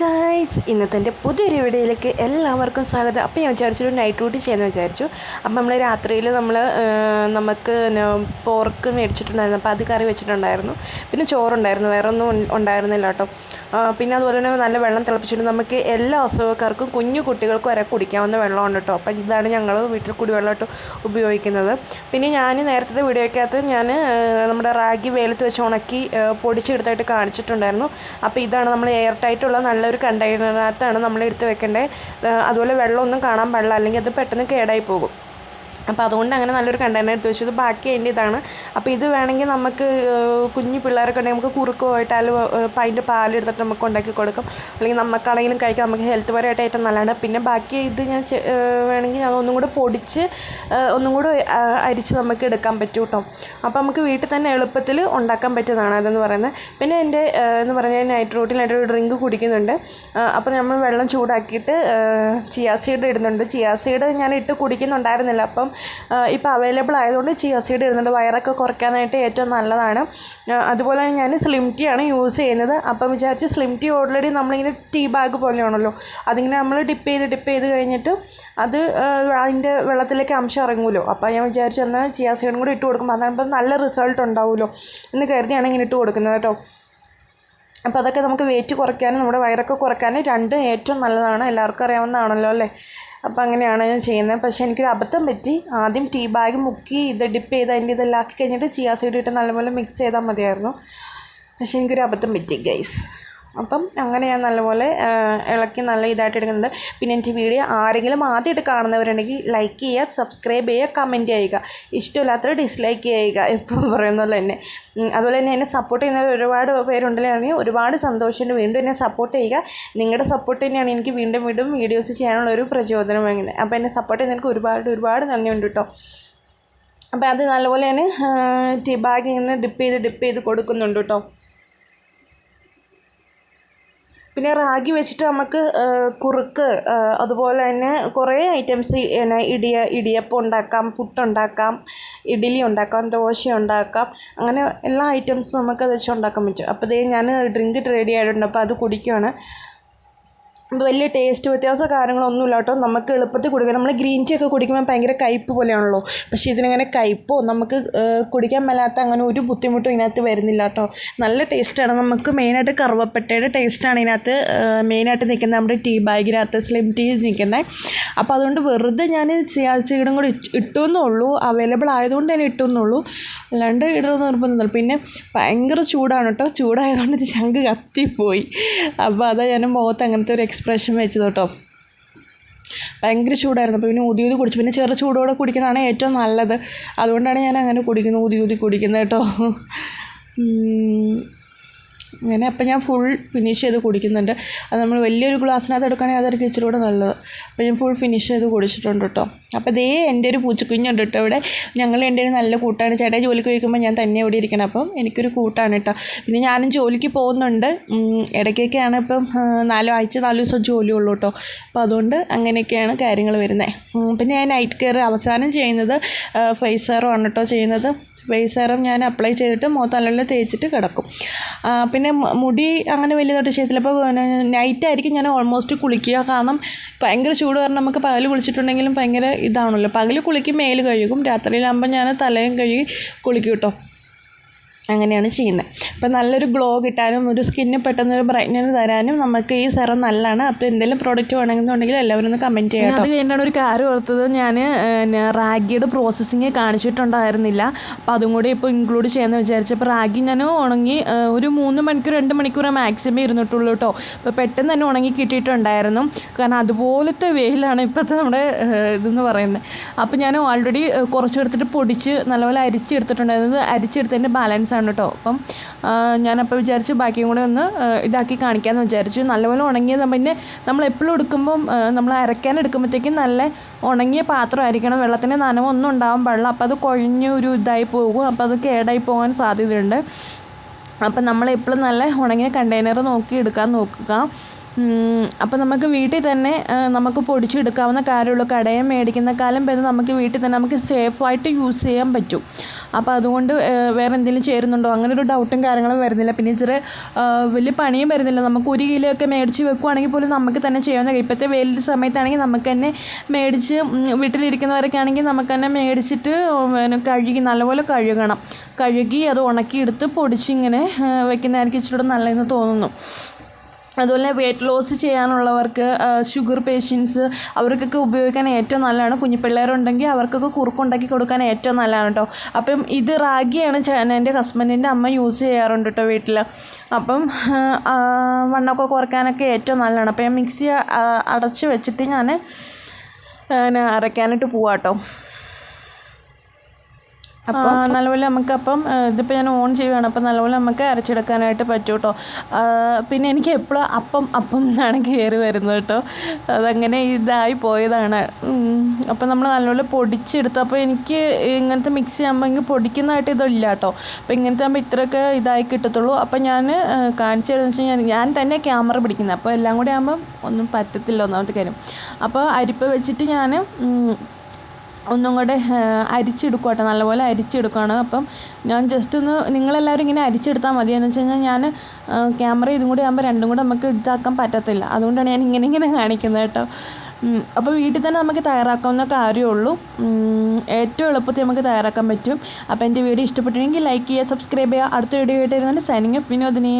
Guys ഇന്നത്തെ എന്റെ പുതിയൊരു വീഡിയോയിലേക്ക് എല്ലാവർക്കും സ്വാഗതം. അപ്പോൾ ഞാൻ വിചാരിച്ചൊരു നൈറ്റ് ഡ്യൂട്ടി ചെയ്യാമെന്ന് വിചാരിച്ചു. അപ്പം നമ്മൾ രാത്രിയിൽ നമ്മൾ നമുക്ക് പോർക്ക് മേടിച്ചിട്ടുണ്ടായിരുന്നു. അപ്പോൾ അത് കറി വെച്ചിട്ടുണ്ടായിരുന്നു. പിന്നെ ചോറുണ്ടായിരുന്നു. വേറെ ഒന്നും ഉണ്ടായിരുന്നില്ല കേട്ടോ. പിന്നെ അതുപോലെ തന്നെ നല്ല വെള്ളം തിളപ്പിച്ചിട്ട് നമുക്ക് എല്ലാ അസുഖക്കാർക്കും കുഞ്ഞു കുട്ടികൾക്കും വരെ കുടിക്കാവുന്ന വെള്ളമാണ് കേട്ടോ. അപ്പം ഇതാണ് ഞങ്ങൾ വീട്ടിൽ കുടിവെള്ളമായിട്ട് ഉപയോഗിക്കുന്നത്. പിന്നെ ഞാൻ നേരത്തെ വീഡിയോയ്ക്കകത്ത് ഞാൻ നമ്മുടെ റാഗി വെയിലത്ത് വെച്ച് ഉണക്കി പൊടിച്ചെടുത്തായിട്ട് കാണിച്ചിട്ടുണ്ടായിരുന്നു. അപ്പോൾ ഇതാണ് നമ്മൾ എയർ ടൈറ്റുള്ള നല്ലൊരു കണ്ടെയ്നറിനകത്താണ് നമ്മൾ എടുത്ത് വെക്കേണ്ടത് അതുപോലെ വെള്ളമൊന്നും കാണാൻ പാടില്ല. അല്ലെങ്കിൽ അത് പെട്ടെന്ന് കേടായി പോകും. അപ്പോൾ അതുകൊണ്ട് അങ്ങനെ നല്ലൊരു കണ്ടെയ്നർ എടുത്ത് വെച്ചു. ഇത് ബാക്കി അതിന്റെ ഇതാണ്. അപ്പോൾ ഇത് വേണമെങ്കിൽ നമുക്ക് കുഞ്ഞു പിള്ളേരൊക്കെ ഉണ്ടെങ്കിൽ നമുക്ക് കുറുക്ക് അല്ല അതിന്റെ പാലെടുത്തിട്ട് നമുക്ക് ഉണ്ടാക്കി കൊടുക്കും. അല്ലെങ്കിൽ നമുക്കാണെങ്കിലും കഴിക്കാം. നമുക്ക് ഹെൽത്ത് പരമായിട്ട് ഏറ്റവും നല്ലതാണ്. പിന്നെ ബാക്കി ഇത് ഞാൻ വേണമെങ്കിൽ ഞാൻ ഒന്നും കൂടെ പൊടിച്ച് ഒന്നും കൂടെ അരിച്ച് നമുക്ക് എടുക്കാൻ പറ്റും കേട്ടോ. അപ്പോൾ നമുക്ക് വീട്ടിൽ തന്നെ എളുപ്പത്തിൽ ഉണ്ടാക്കാൻ പറ്റുന്നതാണ് അതെന്ന് പറയുന്നത്. പിന്നെ എന്റെ എന്ന് പറഞ്ഞാൽ നൈറ്റ് റൂട്ടിലായിട്ട് ഒരു ഡ്രിങ്ക് കുടിക്കുന്നുണ്ട്. അപ്പോൾ നമ്മൾ വെള്ളം ചൂടാക്കിയിട്ട് ചിയാ സീഡ് ഇടുന്നുണ്ട്. ചിയാ സീഡ് ഞാൻ ഇട്ട് കുടിക്കുന്നുണ്ടായിരുന്നില്ല. അപ്പം ഇപ്പോൾ അവൈലബിൾ ആയതുകൊണ്ട് ചിയാ സീഡ് ഇടുന്നുണ്ട് വയറൊക്കെ കുറയ്ക്കാനായിട്ട് ഏറ്റവും നല്ലതാണ്. അതുപോലെ ഞാൻ സ്ലിം ടീ ആണ് യൂസ് ചെയ്യുന്നത്. അപ്പം വിചാരിച്ച് സ്ലിം ടീ ഓൾറെഡി നമ്മളിങ്ങനെ ടീ ബാഗ് പോലെയാണല്ലോ. അതിങ്ങനെ നമ്മൾ ഡിപ്പ് ചെയ്ത് ഡിപ്പ് ചെയ്ത് കഴിഞ്ഞിട്ട് അത് അതിന്റെ വെള്ളത്തിലേക്ക് അംശം ഇറങ്ങുമല്ലോ അപ്പോൾ ഞാൻ വിചാരിച്ചു എന്നാൽ ചിയാ സീഡും കൂടി ഇട്ട് കൊടുക്കും. അതാകുമ്പോൾ നല്ല റിസൾട്ട് ഉണ്ടാവുമല്ലോ എന്ന് കരുതിയാണ് ഇങ്ങനെ ഇട്ട് കൊടുക്കുന്നത് കേട്ടോ. അപ്പോൾ അതൊക്കെ നമുക്ക് വെയിറ്റ് കുറയ്ക്കാനും നമ്മുടെ വയറൊക്കെ കുറയ്ക്കാനും രണ്ടും ഏറ്റവും നല്ലതാണ്. എല്ലാവർക്കും അറിയാവുന്നതാണല്ലോ അല്ലേ? അപ്പോൾ അങ്ങനെയാണ് ഞാൻ ചെയ്യുന്നത്. പക്ഷേ എനിക്കൊരു അബദ്ധം പറ്റി. ആദ്യം ടീ ബാഗ് മുക്കി ഇത് ഡിപ്പ് ചെയ്ത് അതിന്റെ ഇതെല്ലാം ആക്കി കഴിഞ്ഞിട്ട് ചിയാ സൈഡ് ഇട്ട് നല്ലപോലെ മിക്സ് ചെയ്താൽ മതിയായിരുന്നു. പക്ഷേ എനിക്കൊരു അബദ്ധം പറ്റി ഗൈസ്. അപ്പം അങ്ങനെ ഞാൻ നല്ലപോലെ ഇളക്കി നല്ല ഇതായിട്ട് എടുക്കുന്നത്. പിന്നെ എന്റെ വീഡിയോ ആരെങ്കിലും ആദ്യമായിട്ട് കാണുന്നവരുണ്ടെങ്കിൽ ലൈക്ക് ചെയ്യുക സബ്സ്ക്രൈബ് ചെയ്യുക കമന്റ് ചെയ്യുക. ഇഷ്ടമില്ലാത്തവർ ഡിസ്ലൈക്ക് ചെയ്യുക എപ്പോൾ പറയുന്നത് തന്നെ. അതുപോലെ തന്നെ എന്നെ സപ്പോർട്ട് ചെയ്യുന്നവർ ഒരുപാട് പേരുണ്ടെങ്കിൽ ഒരുപാട് സന്തോഷമുണ്ട് വീണ്ടും എന്നെ സപ്പോർട്ട് ചെയ്യുക. നിങ്ങളുടെ സപ്പോർട്ട് തന്നെയാണ് എനിക്ക് വീണ്ടും വീണ്ടും വീഡിയോസ് ചെയ്യാനുള്ള ഒരു പ്രചോദനം അങ്ങനെ അപ്പോൾ എന്നെ സപ്പോർട്ട് ചെയ്യുന്നതിന് ഒരുപാട് ഒരുപാട് നന്ദിയുണ്ട് കേട്ടോ അപ്പോൾ അത് നല്ലപോലെ ഞാൻ ടീ ബാഗിൽ നിന്ന് ഡിപ്പ് ചെയ്ത് ഡിപ്പ് ചെയ്ത് കൊടുക്കുന്നുണ്ട് കേട്ടോ പിന്നെ റാഗി വെച്ചിട്ട് നമുക്ക് കുറുക്ക് അതുപോലെ തന്നെ കുറേ ഐറ്റംസ് പിന്നെ ഇടിയ ഇടിയപ്പം ഉണ്ടാക്കാം പുട്ടുണ്ടാക്കാം ഇഡ്ഡലി ഉണ്ടാക്കാം ദോശ ഉണ്ടാക്കാം അങ്ങനെ എല്ലാ ഐറ്റംസും നമുക്ക് അത് വെച്ച് ഉണ്ടാക്കാൻ പറ്റും. അപ്പോൾ ഇതേ ഞാൻ ഡ്രിങ്ക് റെഡി ആയിട്ടുണ്ട് അപ്പോൾ അത് കുടിക്കുകയാണ് വലിയ ടേസ്റ്റ് വ്യത്യാസമോ കാര്യങ്ങളൊന്നുമില്ല കേട്ടോ. നമുക്ക് എളുപ്പത്തിൽ കുടിക്കാം. നമ്മൾ ഗ്രീൻ ടീ ഒക്കെ കുടിക്കുമ്പോൾ ഭയങ്കര കയ്പ്പ് പോലെയാണല്ലോ. പക്ഷേ ഇതിനങ്ങനെ കയ്പ്പോ നമുക്ക് കുടിക്കാൻ മേലാത്ത അങ്ങനെ ഒരു ബുദ്ധിമുട്ടും ഇതിനകത്ത് വരുന്നില്ല കേട്ടോ. നല്ല ടേസ്റ്റാണ് നമുക്ക് മെയിനായിട്ട് കറുവപ്പട്ടയുടെ ടേസ്റ്റാണ് ഇതിനകത്ത് മെയിനായിട്ട് നിൽക്കുന്നത് നമ്മുടെ ടീ ബാഗിനകത്ത് സ്ലിം ടീ നിൽക്കുന്നത്. അപ്പോൾ അതുകൊണ്ട് വെറുതെ ഞാൻ ചീടും കൂടി ഇട്ടു എന്നുള്ളൂ അവൈലബിൾ ആയതുകൊണ്ട് തന്നെ ഇട്ടു എന്നുള്ളൂ അല്ലാണ്ട് ഇടണമെന്ന് നിർബന്ധമൊന്നുമില്ല. പിന്നെ ഭയങ്കര ചൂടാണ് കേട്ടോ. ചൂടായതുകൊണ്ട് ചങ്ക് കത്തിപ്പോയി. അപ്പോൾ അതാ ഞാൻ മുഖത്ത് അങ്ങനത്തെ ഒരു എക്സ്പ്രഷൻ വെച്ചത് കേട്ടോ. ഭയങ്കര ചൂടായിരുന്നു. അപ്പോൾ പിന്നെ ഊതി ഊതി കുടിച്ചു. പിന്നെ ചെറു ചൂടോടെ കുടിക്കുന്നതാണ് ഏറ്റവും നല്ലത്. അതുകൊണ്ടാണ് ഞാൻ അങ്ങനെ കുടിക്കുന്നത് ഊതി ഊതി കുടിക്കുന്നത് കേട്ടോ. അങ്ങനെ അപ്പം ഞാൻ ഫുൾ ഫിനിഷ് ചെയ്ത് കുടിക്കുന്നുണ്ട്. അത് നമ്മൾ വലിയൊരു ഗ്ലാസ്സിനകത്ത് എടുക്കുകയാണെങ്കിൽ അതായിരിക്കും ഇച്ചിരി കൂടെ നല്ലത്. അപ്പം ഞാൻ ഫുൾ ഫിനിഷ് ചെയ്ത് കുടിച്ചിട്ടുണ്ട് കേട്ടോ. അപ്പോൾ ഇതേ എന്റെ ഒരു പൂച്ചക്കുഞ്ഞുണ്ട് കേട്ടോ ഇവിടെ. ഞങ്ങൾ എന്റെ ഒരു നല്ല കൂട്ടാണ്. ചേട്ടാ ജോലിക്ക് പോയിക്കുമ്പോൾ ഞാൻ തന്നെ ഇവിടെ ഇരിക്കണം. അപ്പം എനിക്കൊരു കൂട്ടാണ് കേട്ടോ. പിന്നെ ഞാനും ജോലിക്ക് പോകുന്നുണ്ട്. ഇടയ്ക്കൊക്കെയാണ് ഇപ്പം നാലോ ആഴ്ച നാല് ദിവസം ജോലി ഉള്ളൂ കേട്ടോ. അപ്പോൾ അതുകൊണ്ട് അങ്ങനെയൊക്കെയാണ് കാര്യങ്ങൾ വരുന്നത്. പിന്നെ ഞാൻ നൈറ്റ് കെയർ അവസാനം ചെയ്യുന്നത് ഫേസ് ആണ് കേട്ടോ ചെയ്യുന്നത്. ഫേസ് സെറം ഞാൻ അപ്ലൈ ചെയ്തിട്ട് മുഖത്ത് നല്ലോണം തേച്ചിട്ട് കിടക്കും. പിന്നെ മുടി അങ്ങനെ വലിയതായിട്ട് ചെയ്യത്തില്ല അപ്പോൾ നൈറ്റ് ആയിരിക്കും ഞാൻ ഓൾമോസ്റ്റ് കുളിക്കുക. കാരണം ഭയങ്കര ചൂട് കാരണം നമുക്ക് പകൽ കുളിച്ചിട്ടുണ്ടെങ്കിലും ഭയങ്കര ഇതാണല്ലോ. പകൽ കുളിക്കും മേൽ കഴുകും. രാത്രിയിലാകുമ്പോൾ ഞാൻ തലയും കഴുകി കുളിക്കും കേട്ടോ അങ്ങനെയാണ് ചെയ്യുന്നത്. അപ്പം നല്ലൊരു ഗ്ലോ കിട്ടാനും ഒരു സ്കിന്നിന് പെട്ടെന്നൊരു ബ്രൈറ്റ്നസ് തരാനും നമുക്ക് ഈ സെറം നല്ലതാണ്. അപ്പോൾ എന്തെങ്കിലും പ്രോഡക്റ്റ് വേണമെന്നുണ്ടെങ്കിൽ എല്ലാവരും ഒന്ന് കമന്റ് ചെയ്യാം അത് കഴിഞ്ഞാണ് ഒരു കാര്യം ഓർത്തത്. ഞാൻ റാഗിയുടെ പ്രോസസ്സിങ് കാണിച്ചിട്ടുണ്ടായിരുന്നില്ല. അപ്പോൾ അതും കൂടി ഇപ്പോൾ ഇൻക്ലൂഡ് ചെയ്യാമെന്ന് വിചാരിച്ചപ്പോൾ റാഗി ഞാൻ ഉണങ്ങി ഒരു മൂന്ന് മണിക്കൂർ രണ്ട് മണിക്കൂർ മാക്സിമം ഇരുന്നിട്ടുള്ളൂ കേട്ടോ. അപ്പോൾ പെട്ടെന്ന് തന്നെ ഉണങ്ങി കിട്ടിയിട്ടുണ്ടായിരുന്നു. കാരണം അതുപോലത്തെ വെയിലാണ് ഇപ്പോഴത്തെ നമ്മുടെ ഇതെന്ന് പറയുന്നത്. അപ്പോൾ ഞാൻ ഓൾറെഡി കുറച്ച് എടുത്തിട്ട് പൊടിച്ച് നല്ലപോലെ അരിച്ചെടുത്തിട്ടുണ്ടായിരുന്നത് അരിച്ചെടുത്തതിന്റെ ബാലൻസ് ആണ് കേട്ടോ. അപ്പം ഞാനപ്പോൾ വിചാരിച്ചു ബാക്കിയും കൂടെ ഒന്ന് ഇതാക്കി കാണിക്കാമെന്ന് വിചാരിച്ചു. നല്ലപോലെ ഉണങ്ങിയത് പിന്നെ നമ്മൾ എപ്പോഴും എടുക്കുമ്പം നമ്മൾ അരക്കാൻ എടുക്കുമ്പോഴത്തേക്കും നല്ല ഉണങ്ങിയ പാത്രമായിരിക്കണം. വെള്ളത്തിന്റെ നനവൊന്നും ഉണ്ടാവാൻ പാടില്ല. അപ്പോൾ അത് കുഴഞ്ഞ് ഒരു ഇതായി പോകും. അപ്പോൾ അത് കേടായി പോകാൻ സാധ്യതയുണ്ട്. അപ്പം നമ്മൾ എപ്പോഴും നല്ല ഉണങ്ങിയ കണ്ടെയ്നർ നോക്കി എടുക്കാൻ നോക്കുക. അപ്പോൾ നമുക്ക് വീട്ടിൽ തന്നെ നമുക്ക് പൊടിച്ചെടുക്കാവുന്ന കാര്യമുള്ള. കടയിൽ മേടിക്കുന്ന കാലം ഭേദം നമുക്ക് വീട്ടിൽ തന്നെ നമുക്ക് സേഫായിട്ട് യൂസ് ചെയ്യാൻ പറ്റും. അപ്പോൾ അതുകൊണ്ട് വേറെ എന്തെങ്കിലും ചേരുന്നുണ്ടോ? അങ്ങനെ ഒരു ഡൗട്ടും കാര്യങ്ങളും വരുന്നില്ല. പിന്നെ ഇച്ചിരി വലിയ പണിയും വരുന്നില്ല. നമുക്ക് ഒരു കിലോ ഒക്കെ മേടിച്ച് വെക്കുവാണെങ്കിൽ പോലും നമുക്ക് തന്നെ ചെയ്യാവുന്ന ഇപ്പോഴത്തെ വെയിൽ സമയത്താണെങ്കിൽ നമുക്ക് തന്നെ മേടിച്ച് വീട്ടിലിരിക്കുന്നവരൊക്കെ ആണെങ്കിൽ നമുക്ക് തന്നെ മേടിച്ചിട്ട് കഴുകി നല്ലപോലെ കഴുകണം. കഴുകി അത് ഉണക്കിയെടുത്ത് പൊടിച്ചിങ്ങനെ വെക്കുന്നതായിരിക്കും ഇച്ചിരി നല്ലതെന്ന് തോന്നുന്നു. അതുപോലെ വെയിറ്റ് ലോസ് ചെയ്യാനുള്ളവർക്ക് ഷുഗർ പേഷ്യൻസ് അവർക്കൊക്കെ ഉപയോഗിക്കാൻ ഏറ്റവും നല്ലതാണ്. കുഞ്ഞു പിള്ളേരുണ്ടെങ്കിൽ അവർക്കൊക്കെ കുറുക്കുണ്ടാക്കി കൊടുക്കാൻ ഏറ്റവും നല്ലതാണ് കേട്ടോ അപ്പം ഇത് റാഗിയാണ് എന്റെ ഹസ്ബൻഡിന്റെ അമ്മ യൂസ് ചെയ്യാറുണ്ട് കേട്ടോ വീട്ടിൽ അപ്പം വണ്ണമൊക്കെ കുറയ്ക്കാനൊക്കെ ഏറ്റവും നല്ലതാണ്. അപ്പം ഞാൻ മിക്സി അടച്ച് വെച്ചിട്ട് ഞാൻ അരയ്ക്കാനായിട്ട് പോവാം കേട്ടോ അപ്പോൾ നല്ലപോലെ നമുക്കപ്പം ഇതിപ്പോൾ ഞാൻ ഓൺ ചെയ്യുകയാണ് അപ്പം നല്ലപോലെ നമുക്ക് അരച്ചെടുക്കാനായിട്ട് പറ്റും കേട്ടോ പിന്നെ എനിക്ക് എപ്പോഴും അപ്പം അപ്പം എന്നാണ് കയറി വരുന്നത് കേട്ടോ. അതങ്ങനെ ഇതായി പോയതാണ്. അപ്പം നമ്മൾ നല്ലപോലെ പൊടിച്ചെടുത്തു. അപ്പോൾ എനിക്ക് ഇങ്ങനത്തെ മിക്സ് ചെയ്യുമ്പോൾ എനിക്ക് പൊടിക്കുന്നതായിട്ട് ഇതില്ല കേട്ടോ. അപ്പോൾ ഇങ്ങനത്തെ ആകുമ്പോൾ ഇത്രയൊക്കെ ഇതായി കിട്ടത്തുള്ളൂ. അപ്പം ഞാൻ കാണിച്ചു തരുന്നത് വെച്ചാൽ ഞാൻ ഞാൻ തന്നെ ക്യാമറ പിടിക്കുന്നത്. അപ്പോൾ എല്ലാം കൂടി ആകുമ്പം ഒന്നും പറ്റത്തില്ല ഒന്നാമത്തെ കാര്യം. അപ്പോൾ അരിപ്പ് വെച്ചിട്ട് ഞാൻ ഒന്നും കൂടെ അരിച്ചെടുക്കുക കേട്ടോ. നല്ലപോലെ അരിച്ചെടുക്കുകയാണ്. അപ്പം ഞാൻ ജസ്റ്റ് ഒന്ന് നിങ്ങളെല്ലാവരും ഇങ്ങനെ അരിച്ചെടുത്താൽ മതി. എന്ന് വെച്ച് കഴിഞ്ഞാൽ ഞാൻ ക്യാമറ ഇതും കൂടി ആകുമ്പോൾ രണ്ടും കൂടെ നമുക്ക് ഇതാക്കാൻ പറ്റത്തില്ല. അതുകൊണ്ടാണ് ഞാൻ ഇങ്ങനെ ഇങ്ങനെ കാണിക്കുന്നത് കേട്ടോ. അപ്പോൾ വീട്ടിൽ തന്നെ നമുക്ക് തയ്യാറാക്കാവുന്ന കാര്യമുള്ളൂ. ഏറ്റവും എളുപ്പത്തിൽ നമുക്ക് തയ്യാറാക്കാൻ പറ്റും. അപ്പോൾ എന്റെ വീഡിയോ ഇഷ്ടപ്പെട്ടിട്ടുണ്ടെങ്കിൽ ലൈക്ക് ചെയ്യുക സബ്സ്ക്രൈബ് ചെയ്യുക. അടുത്ത വീഡിയോ ആയിട്ട് വരുന്നുണ്ട് സൈനിങ് ഓഫ് വിനോദിനി.